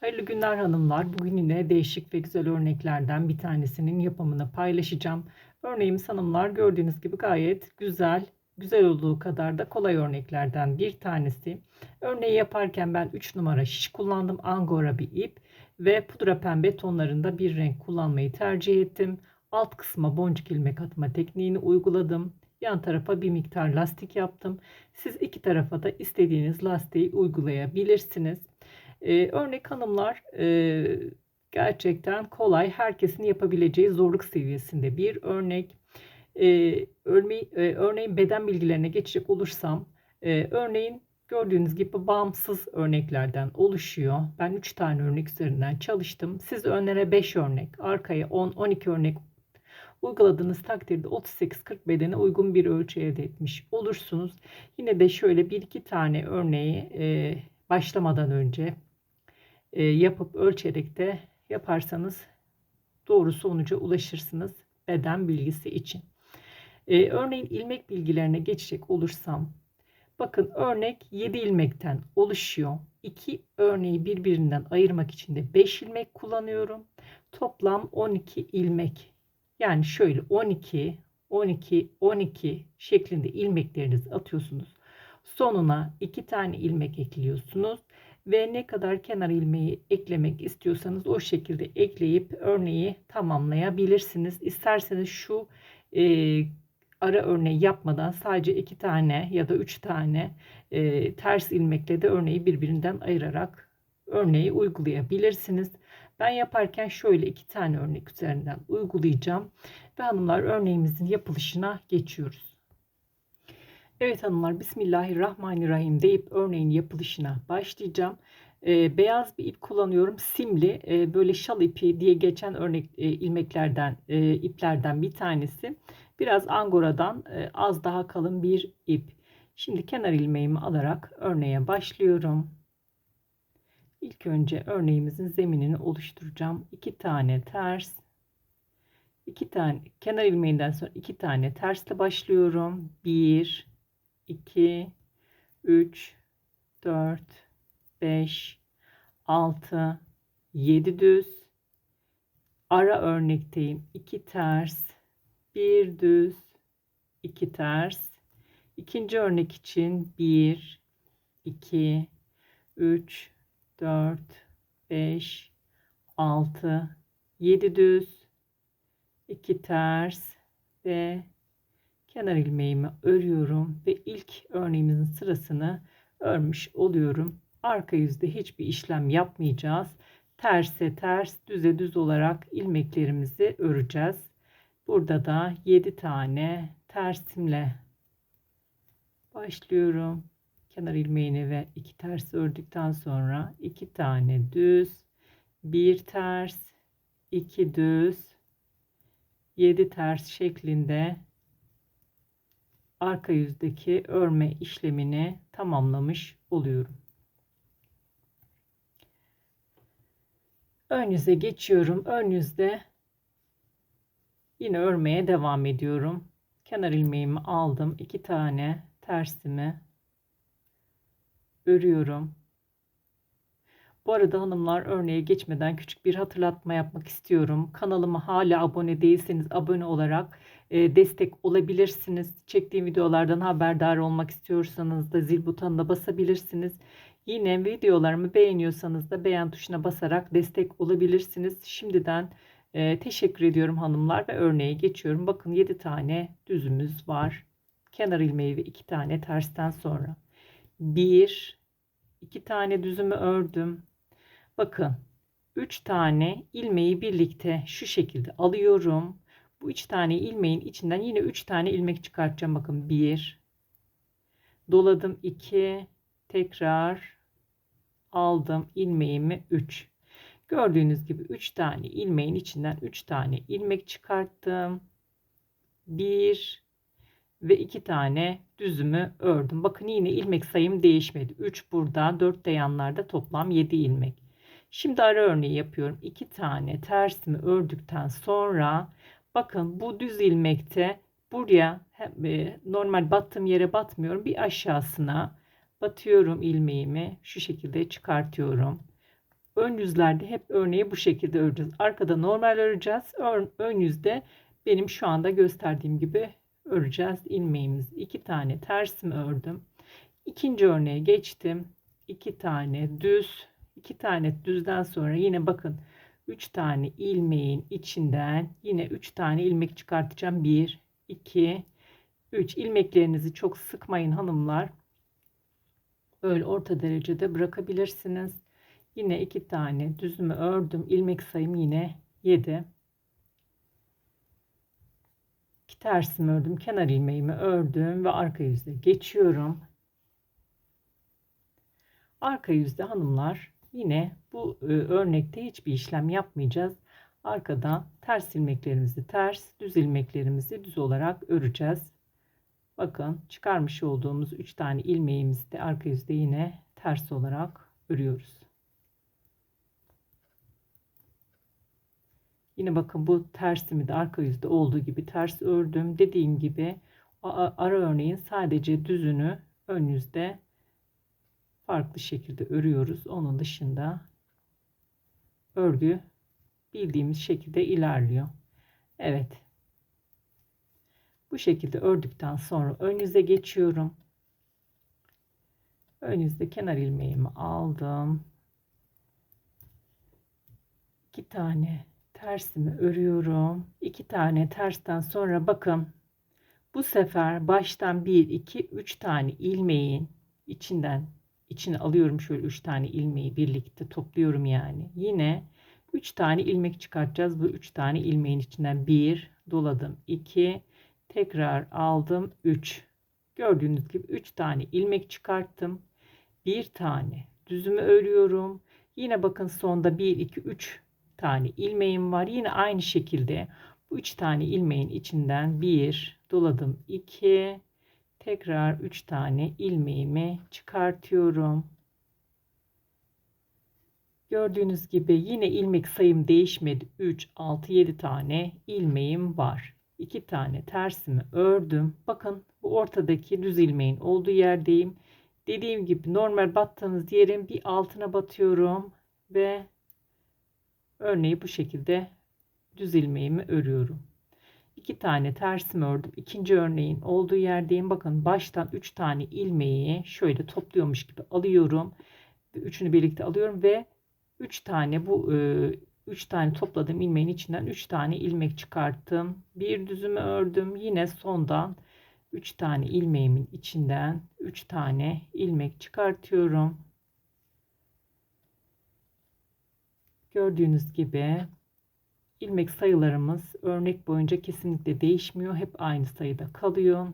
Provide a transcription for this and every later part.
Hayırlı günler hanımlar. Bugün yine değişik ve güzel örneklerden bir tanesinin yapımını paylaşacağım. Örneğimiz hanımlar gördüğünüz gibi gayet güzel, güzel olduğu kadar da kolay örneklerden bir tanesi. Örneği yaparken ben 3 numara şiş kullandım. Angora bir ip ve pudra pembe tonlarında bir renk kullanmayı tercih ettim. Alt kısma boncuk ilmek atma tekniğini uyguladım. Yan tarafa bir miktar lastik yaptım. Siz iki tarafa da istediğiniz lastiği uygulayabilirsiniz. Ee, örnek hanımlar e, gerçekten kolay, herkesin yapabileceği zorluk seviyesinde bir örnek. Ee, örneğin, e, örneğin beden bilgilerine geçecek olursam, e, örneğin gördüğünüz gibi bağımsız örneklerden oluşuyor. Ben 3 tane örnek üzerinden çalıştım. Siz önlere 5 örnek, arkaya 10-12 örnek uyguladığınız takdirde 38-40 bedene uygun bir ölçü elde etmiş olursunuz. Yine de şöyle bir iki tane örneği e, başlamadan önce e, yapıp ölçerek de yaparsanız doğru sonuca ulaşırsınız beden bilgisi için. E, örneğin ilmek bilgilerine geçecek olursam bakın örnek 7 ilmekten oluşuyor. 2 örneği birbirinden ayırmak için de 5 ilmek kullanıyorum. Toplam 12 ilmek. Yani şöyle 12 12 12 şeklinde ilmeklerinizi atıyorsunuz. Sonuna 2 tane ilmek ekliyorsunuz ve ne kadar kenar ilmeği eklemek istiyorsanız o şekilde ekleyip örneği tamamlayabilirsiniz. İsterseniz şu e, ara örneği yapmadan sadece iki tane ya da üç tane e, ters ilmekle de örneği birbirinden ayırarak örneği uygulayabilirsiniz. Ben yaparken şöyle iki tane örnek üzerinden uygulayacağım ve hanımlar örneğimizin yapılışına geçiyoruz. Evet hanımlar Bismillahirrahmanirrahim deyip örneğin yapılışına başlayacağım. Ee, beyaz bir ip kullanıyorum. Simli e, böyle şal ipi diye geçen örnek e, ilmeklerden e, iplerden bir tanesi. Biraz angoradan e, az daha kalın bir ip. Şimdi kenar ilmeğimi alarak örneğe başlıyorum. İlk önce örneğimizin zeminini oluşturacağım. İki tane ters, iki tane kenar ilmeğinden sonra iki tane tersle başlıyorum. Bir, 2, 3, 4, 5, 6, 7 düz. Ara örnekteyim. 2 ters, 1 düz, 2 ters. İkinci örnek için 1, 2, 3, 4, 5, 6, 7 düz, 2 ters ve kenar ilmeğimi örüyorum ve ilk örneğimizin sırasını örmüş oluyorum. Arka yüzde hiçbir işlem yapmayacağız. Terse ters, düze düz olarak ilmeklerimizi öreceğiz. Burada da 7 tane tersimle başlıyorum. Kenar ilmeğini ve iki ters ördükten sonra iki tane düz, bir ters, iki düz, 7 ters şeklinde arka yüzdeki örme işlemini tamamlamış oluyorum. Ön yüze geçiyorum. Ön yüzde yine örmeye devam ediyorum. Kenar ilmeğimi aldım. iki tane tersimi örüyorum. Bu arada hanımlar örneğe geçmeden küçük bir hatırlatma yapmak istiyorum. Kanalıma hala abone değilseniz abone olarak e, destek olabilirsiniz. Çektiğim videolardan haberdar olmak istiyorsanız da zil butonuna basabilirsiniz. Yine videolarımı beğeniyorsanız da beğen tuşuna basarak destek olabilirsiniz. Şimdiden e, teşekkür ediyorum hanımlar ve örneğe geçiyorum. Bakın 7 tane düzümüz var. Kenar ilmeği ve 2 tane tersten sonra. 1 2 tane düzümü ördüm. Bakın 3 tane ilmeği birlikte şu şekilde alıyorum. Bu 3 tane ilmeğin içinden yine 3 tane ilmek çıkartacağım. Bakın 1 doladım 2 tekrar aldım ilmeğimi 3. Gördüğünüz gibi 3 tane ilmeğin içinden 3 tane ilmek çıkarttım. 1 ve 2 tane düzümü ördüm. Bakın yine ilmek sayım değişmedi. 3 burada, 4 de yanlarda toplam 7 ilmek. Şimdi ara örneği yapıyorum. 2 tane tersimi ördükten sonra bakın bu düz ilmekte buraya e, normal battığım yere batmıyorum. Bir aşağısına batıyorum ilmeğimi. Şu şekilde çıkartıyorum. ön yüzlerde hep örneği bu şekilde öreceğiz. Arkada normal öreceğiz. Ön, ön yüzde benim şu anda gösterdiğim gibi öreceğiz ilmeğimiz. iki tane tersimi ördüm. İkinci örneğe geçtim. iki tane düz. İki tane düzden sonra yine bakın 3 tane ilmeğin içinden yine 3 tane ilmek çıkartacağım. 1, 2, 3 ilmeklerinizi çok sıkmayın hanımlar. Böyle orta derecede bırakabilirsiniz. Yine 2 tane düzümü ördüm. ilmek sayım yine 7. 2 tersimi ördüm. Kenar ilmeğimi ördüm ve arka yüzde geçiyorum. Arka yüzde hanımlar Yine bu e, örnekte hiçbir işlem yapmayacağız. Arkada ters ilmeklerimizi ters, düz ilmeklerimizi düz olarak öreceğiz. Bakın çıkarmış olduğumuz 3 tane ilmeğimizi de arka yüzde yine ters olarak örüyoruz. Yine bakın bu tersimi de arka yüzde olduğu gibi ters ördüm. Dediğim gibi ara örneğin sadece düzünü ön yüzde farklı şekilde örüyoruz. Onun dışında örgü bildiğimiz şekilde ilerliyor. Evet. Bu şekilde ördükten sonra ön yüze geçiyorum. Ön yüzde kenar ilmeğimi aldım. İki tane tersimi örüyorum. İki tane tersten sonra bakın bu sefer baştan 1 2 3 tane ilmeğin içinden içine alıyorum şöyle 3 tane ilmeği birlikte topluyorum yani. Yine 3 tane ilmek çıkartacağız. Bu 3 tane ilmeğin içinden 1 doladım. 2 tekrar aldım. 3 gördüğünüz gibi 3 tane ilmek çıkarttım. 1 tane düzümü örüyorum. Yine bakın sonda 1 2 3 tane ilmeğim var. Yine aynı şekilde bu 3 tane ilmeğin içinden 1 doladım. 2 tekrar 3 tane ilmeğimi çıkartıyorum. Gördüğünüz gibi yine ilmek sayım değişmedi. 3, 6, 7 tane ilmeğim var. 2 tane tersimi ördüm. Bakın bu ortadaki düz ilmeğin olduğu yerdeyim. Dediğim gibi normal battığınız yerin bir altına batıyorum ve örneği bu şekilde düz ilmeğimi örüyorum. 2 tane tersimi ördüm. İkinci örneğin olduğu yerdeyim. Bakın baştan 3 tane ilmeği şöyle topluyormuş gibi alıyorum. Üçünü birlikte alıyorum ve 3 tane bu 3 e, tane topladığım ilmeğin içinden 3 tane ilmek çıkarttım. Bir düzümü ördüm. Yine sondan 3 tane ilmeğimin içinden 3 tane ilmek çıkartıyorum. Gördüğünüz gibi ilmek sayılarımız örnek boyunca kesinlikle değişmiyor. Hep aynı sayıda kalıyor.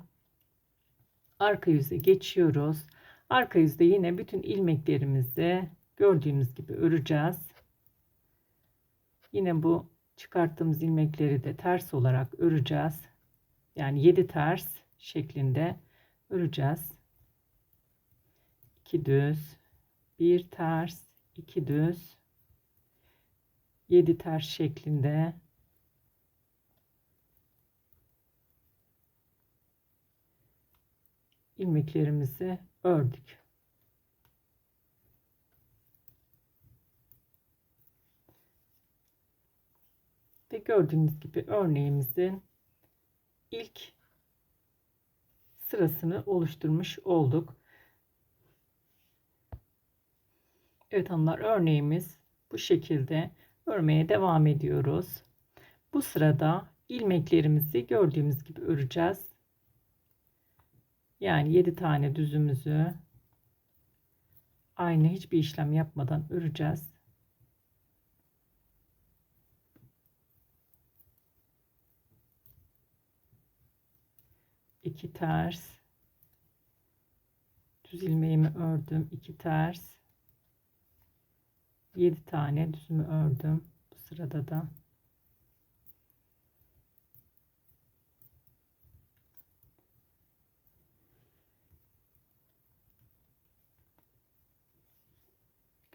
Arka yüze geçiyoruz. Arka yüzde yine bütün ilmeklerimizi gördüğümüz gibi öreceğiz. Yine bu çıkarttığımız ilmekleri de ters olarak öreceğiz. Yani 7 ters şeklinde öreceğiz. 2 düz, 1 ters, 2 düz, 7 ters şeklinde ilmeklerimizi ördük. Ve gördüğünüz gibi örneğimizin ilk sırasını oluşturmuş olduk. Evet hanımlar örneğimiz bu şekilde örmeye devam ediyoruz. Bu sırada ilmeklerimizi gördüğümüz gibi öreceğiz. Yani 7 tane düzümüzü aynı hiçbir işlem yapmadan öreceğiz. İki ters düz ilmeğimi ördüm. iki ters 7 tane düzümü ördüm. Bu sırada da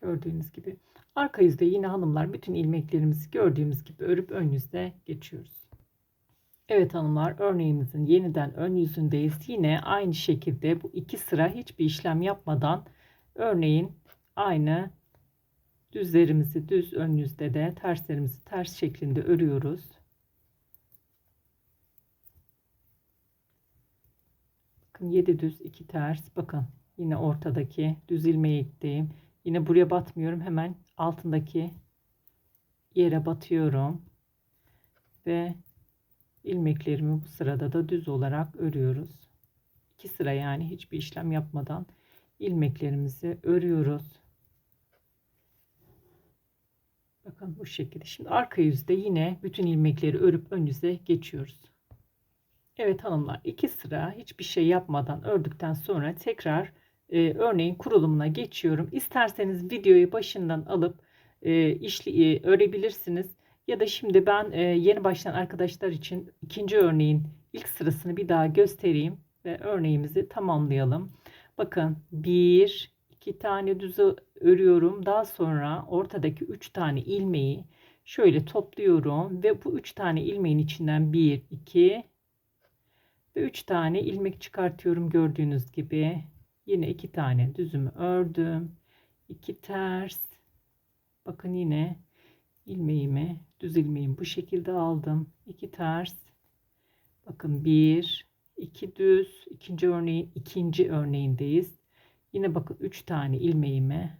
gördüğünüz gibi arka yüzde yine hanımlar bütün ilmeklerimizi gördüğümüz gibi örüp ön yüzde geçiyoruz. Evet hanımlar örneğimizin yeniden ön yüzündeyiz. Yine aynı şekilde bu iki sıra hiçbir işlem yapmadan örneğin aynı Düzlerimizi düz, ön yüzde de terslerimizi ters şeklinde örüyoruz. Bakın 7 düz, 2 ters. Bakın yine ortadaki düz ilmeğe gittiğim. Yine buraya batmıyorum. Hemen altındaki yere batıyorum. Ve ilmeklerimi bu sırada da düz olarak örüyoruz. İki sıra yani hiçbir işlem yapmadan ilmeklerimizi örüyoruz. Bakın bu şekilde. Şimdi arka yüzde yine bütün ilmekleri örüp ön yüze geçiyoruz. Evet hanımlar iki sıra hiçbir şey yapmadan ördükten sonra tekrar e, örneğin kurulumuna geçiyorum. İsterseniz videoyu başından alıp e, işli, e, örebilirsiniz. Ya da şimdi ben e, yeni başlayan arkadaşlar için ikinci örneğin ilk sırasını bir daha göstereyim ve örneğimizi tamamlayalım. Bakın bir iki tane düz örüyorum. Daha sonra ortadaki üç tane ilmeği şöyle topluyorum ve bu üç tane ilmeğin içinden bir iki ve üç tane ilmek çıkartıyorum gördüğünüz gibi. Yine iki tane düzümü ördüm. iki ters. Bakın yine ilmeğimi düz ilmeğimi bu şekilde aldım. 2 ters. Bakın 1 2 düz. ikinci örneğin ikinci örneğindeyiz. Yine bakın 3 tane ilmeğimi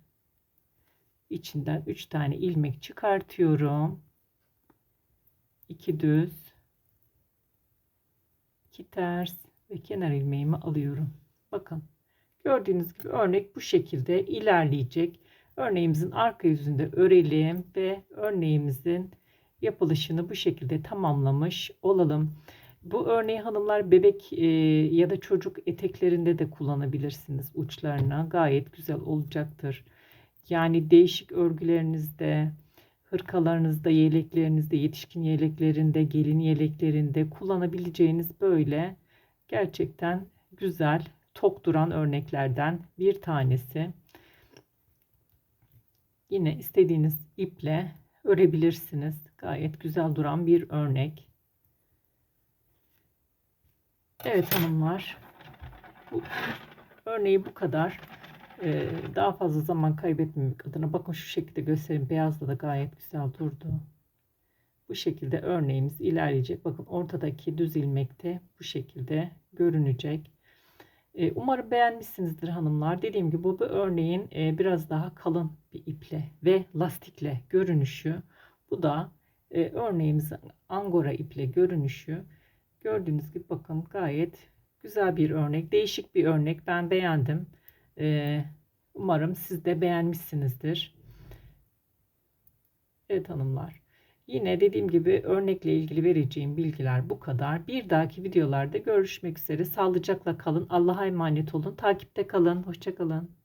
içinden 3 tane ilmek çıkartıyorum. 2 düz. 2 ters ve kenar ilmeğimi alıyorum. Bakın gördüğünüz gibi örnek bu şekilde ilerleyecek. Örneğimizin arka yüzünde örelim ve örneğimizin yapılışını bu şekilde tamamlamış olalım. Bu örneği hanımlar bebek e, ya da çocuk eteklerinde de kullanabilirsiniz uçlarına. Gayet güzel olacaktır. Yani değişik örgülerinizde, hırkalarınızda, yeleklerinizde, yetişkin yeleklerinde, gelin yeleklerinde kullanabileceğiniz böyle gerçekten güzel, tok duran örneklerden bir tanesi. Yine istediğiniz iple örebilirsiniz. Gayet güzel duran bir örnek. Evet hanımlar. Bu örneği bu kadar. Ee, daha fazla zaman kaybetmemek adına bakın şu şekilde göstereyim. Beyazla da gayet güzel durdu. Bu şekilde örneğimiz ilerleyecek. Bakın ortadaki düz ilmekte bu şekilde görünecek. Ee, umarım beğenmişsinizdir hanımlar. Dediğim gibi bu, bu örneğin e, biraz daha kalın bir iple ve lastikle görünüşü. Bu da e, örneğimizin angora iple görünüşü. Gördüğünüz gibi bakın gayet güzel bir örnek. Değişik bir örnek. Ben beğendim. E, umarım siz de beğenmişsinizdir. Evet hanımlar. Yine dediğim gibi örnekle ilgili vereceğim bilgiler bu kadar. Bir dahaki videolarda görüşmek üzere. Sağlıcakla kalın. Allah'a emanet olun. Takipte kalın. Hoşçakalın.